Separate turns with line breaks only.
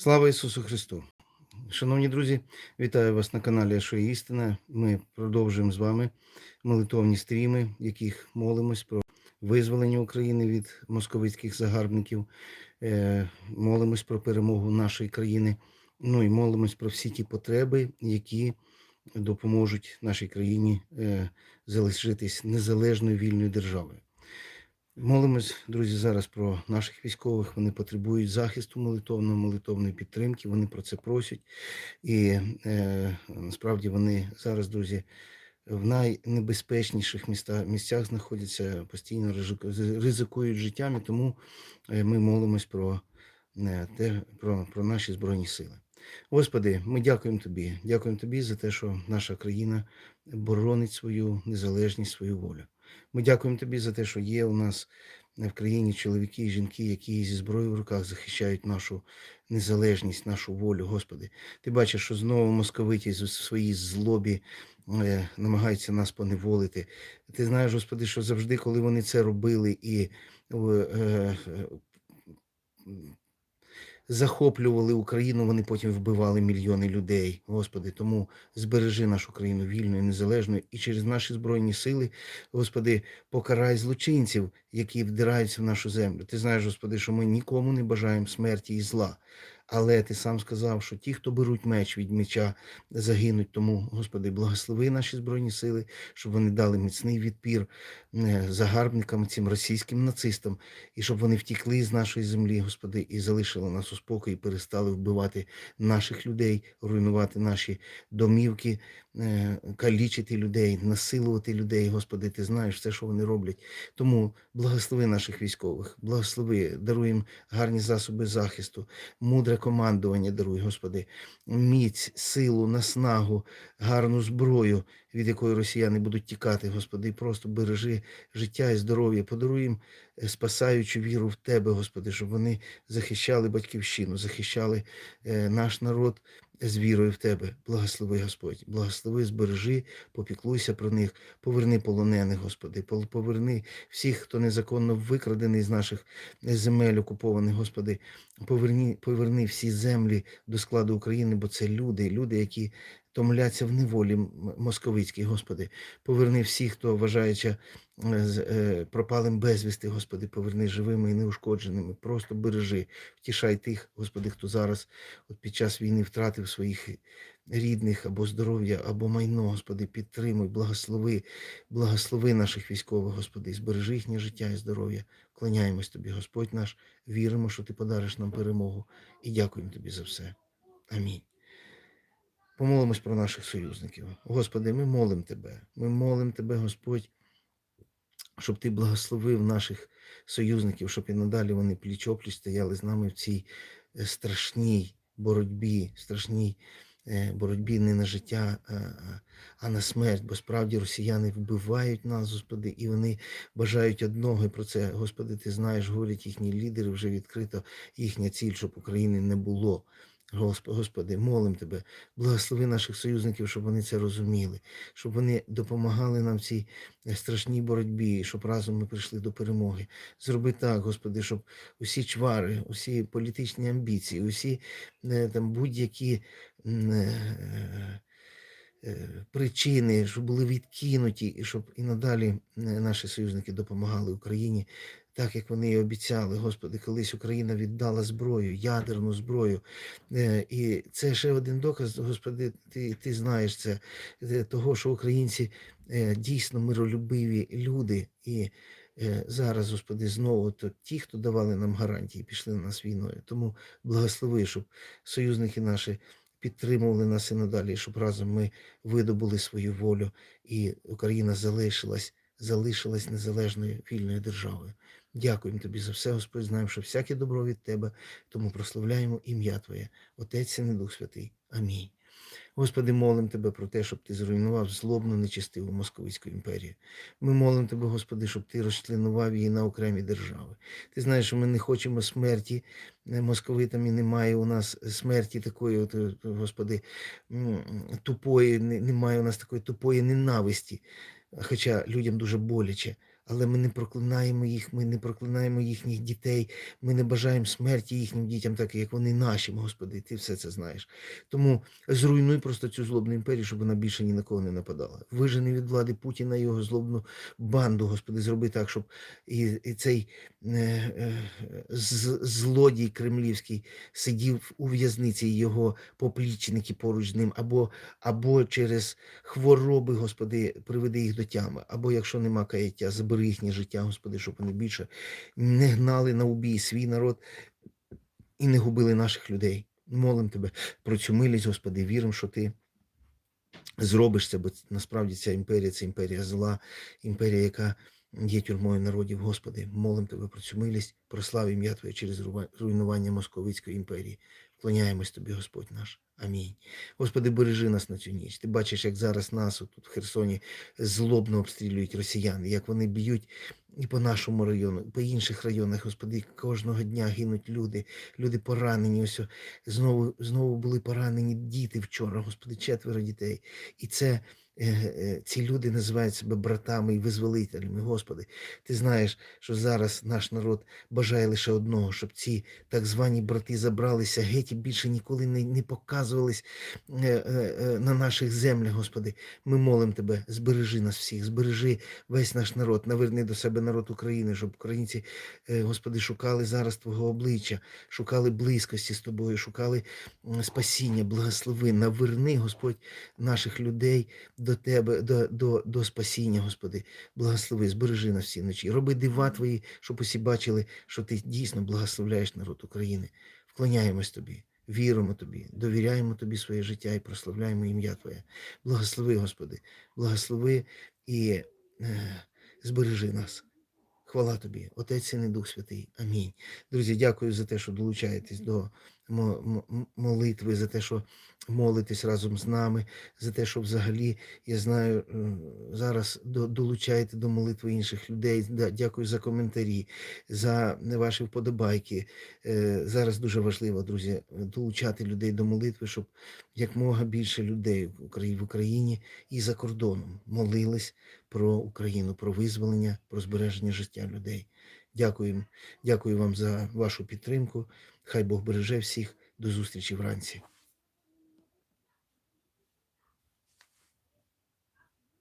Слава Ісусу Христу! Шановні друзі, вітаю вас на каналі Що є істина. Ми продовжуємо з вами молитовні стріми, в яких молимось про визволення України від московицьких загарбників, е, молимось про перемогу нашої країни. Ну і молимось про всі ті потреби, які допоможуть нашій країні е, залишитись незалежною вільною державою. Молимось, друзі, зараз про наших військових. Вони потребують захисту молитовного, молитовної підтримки. Вони про це просять. І е, насправді вони зараз, друзі, в найнебезпечніших міста, місцях знаходяться, постійно ризикують життям. І тому е, ми молимось про, е, те, про, про наші збройні сили. Господи, ми дякуємо Тобі. Дякуємо Тобі за те, що наша країна боронить свою незалежність, свою волю. Ми дякуємо Тобі за те, що є у нас в країні чоловіки і жінки, які зі зброєю в руках захищають нашу незалежність, нашу волю, Господи. Ти бачиш, що знову московиті в своїй злобі е, намагаються нас поневолити. Ти знаєш, Господи, що завжди, коли вони це робили і е, е, захоплювали Україну, вони потім вбивали мільйони людей. Господи, тому збережи нашу країну вільною, незалежною і через наші збройні сили, Господи, покарай злочинців, які вдираються в нашу землю. Ти знаєш, Господи, що ми нікому не бажаємо смерті і зла. Але ти сам сказав, що ті, хто беруть меч від меча, загинуть. Тому, Господи, благослови наші збройні сили, щоб вони дали міцний відпір загарбникам, цим російським нацистам, і щоб вони втікли з нашої землі, Господи, і залишили нас у спокої, перестали вбивати наших людей, руйнувати наші домівки, е, калічити людей, насилувати людей. Господи, ти знаєш все, що вони роблять. Тому благослови наших військових, благослови, даруй їм гарні засоби захисту, мудре командування даруй, Господи, міць, силу, наснагу, гарну зброю, від якої росіяни будуть тікати, Господи, просто бережи життя і здоров'я, подаруй їм е, спасаючу віру в Тебе, Господи, щоб вони захищали батьківщину, захищали е, наш народ з вірою в Тебе. Благослови, Господь, благослови, збережи, попіклуйся про них, поверни полонених, Господи, поверни всіх, хто незаконно викрадений з наших земель окупованих, Господи, поверни, поверни всі землі до складу України, бо це люди, люди, які томляться в неволі московицькій, Господи. Поверни всіх, хто вважається е, е, пропалим безвісти, Господи, поверни живими і неушкодженими. Просто бережи, втішай тих, Господи, хто зараз от під час війни втратив своїх рідних або здоров'я, або майно, Господи, підтримуй, благослови, благослови наших військових, Господи, збережи їхнє життя і здоров'я. Кланяємось Тобі, Господь наш, віримо, що Ти подариш нам перемогу і дякуємо Тобі за все. Амінь. Помолимось про наших союзників. Господи, ми молимо Тебе. Ми молимо Тебе, Господь, щоб Ти благословив наших союзників, щоб і надалі вони пліч-опліч стояли з нами в цій е, страшній боротьбі, страшній е, боротьбі не на життя, а на смерть. Бо справді росіяни вбивають нас, Господи, і вони бажають одного. І про це, Господи, ти знаєш, говорять їхні лідери вже відкрито їхня ціль, щоб України не було. Госп- Господи, молим Тебе, благослови наших союзників, щоб вони це розуміли, щоб вони допомагали нам в цій е, страшній боротьбі, щоб разом ми прийшли до перемоги. Зроби так, Господи, щоб усі чвари, усі політичні амбіції, усі е, там будь-які е, причини, щоб були відкинуті, і щоб і надалі наші союзники допомагали Україні. Так як вони і обіцяли, Господи, колись Україна віддала зброю, ядерну зброю. Е, І це ще один доказ, Господи, ти, ти знаєш це, е, того, що українці е, дійсно миролюбиві люди. І зараз, Господи, знову то ті, хто давали нам гарантії, пішли на нас війною. Тому благослови, щоб союзники наші підтримували нас і надалі, щоб разом ми видобули свою волю, і Україна залишилась, залишилась незалежною вільною державою. Дякуємо тобі за все, Господь. Знаємо, що всяке добро від тебе, тому прославляємо ім'я Твоє, Отець і Дух Святий. Амінь. Господи, молимо Тебе про те, щоб Ти зруйнував злобну нечистиву Московицьку імперію. Ми молимо Тебе, Господи, щоб Ти розчленував її на окремі держави. Ти знаєш, що ми не хочемо смерті е, московитам і немає у нас смерті такої, от, е, Господи, тупої, немає у нас такої тупої ненависті, хоча людям дуже боляче. Але ми не проклинаємо їх, ми не проклинаємо їхніх дітей, ми не бажаємо смерті їхнім дітям, так як вони нашим, Господи, Ти все це знаєш. Тому зруйнуй просто цю злобну імперію, щоб вона більше ні на кого не нападала. Вижени від влади Путіна і його злобну банду, Господи, зроби так, щоб і, і цей е, е, злодій кремлівський сидів у в'язниці, його поплічники поруч з ним, або, або через хвороби, Господи, приведи їх до тями, або якщо нема каяття, забери їхнє життя, Господи, щоб вони більше не гнали на убій свій народ і не губили наших людей. Молим тебе про цю милість, Господи, віримо, що ти зробиш це, бо насправді ця імперія це імперія зла, імперія, яка є тюрмою народів. Господи, молим тебе про цю милість, прослав ім'я Твоє через руйнування Московицької імперії. Вклоняємось тобі, Господь наш. Амінь. Господи, бережи нас на цю ніч. Ти бачиш, як зараз нас тут в Херсоні злобно обстрілюють росіяни, як вони б'ють і по нашому району, і по інших районах, Господи, кожного дня гинуть люди, люди поранені. Ось знову, знову були поранені діти вчора, Господи, четверо дітей. І це ці люди називають себе братами і визволителями. Господи, ти знаєш, що зараз наш народ бажає лише одного, щоб ці так звані брати забралися геть і більше ніколи не, не показувались е, е, е, на наших землях, Господи. Ми молимо Тебе, збережи нас всіх, збережи весь наш народ, наверни до себе народ України, щоб українці, е, Господи, шукали зараз Твого обличчя, шукали близькості з Тобою, шукали спасіння, благослови, наверни, Господь, наших людей до Тебе, до, до, до спасіння, Господи. Благослови, збережи нас всі вночі. Роби дива Твої, щоб усі бачили, що Ти дійсно благословляєш народ України. Вклоняємось Тобі. Віримо тобі, довіряємо тобі своє життя і прославляємо ім'я Твоє. Благослови, Господи, благослови і е, збережи нас. Хвала тобі, Отець Син і Дух Святий. Амінь. Друзі, дякую за те, що долучаєтесь до молитви, за те, що молитесь разом з нами, за те, що взагалі, я знаю, е, зараз долучаєте до молитви інших людей. Дякую за коментарі, за ваші вподобайки. Е, Зараз дуже важливо, друзі, долучати людей до молитви, щоб якмога більше людей в Украї- в Україні і за кордоном молились про Україну, про визволення, про збереження життя людей. Дякую, дякую вам за вашу підтримку. Хай Бог береже всіх. До зустрічі вранці.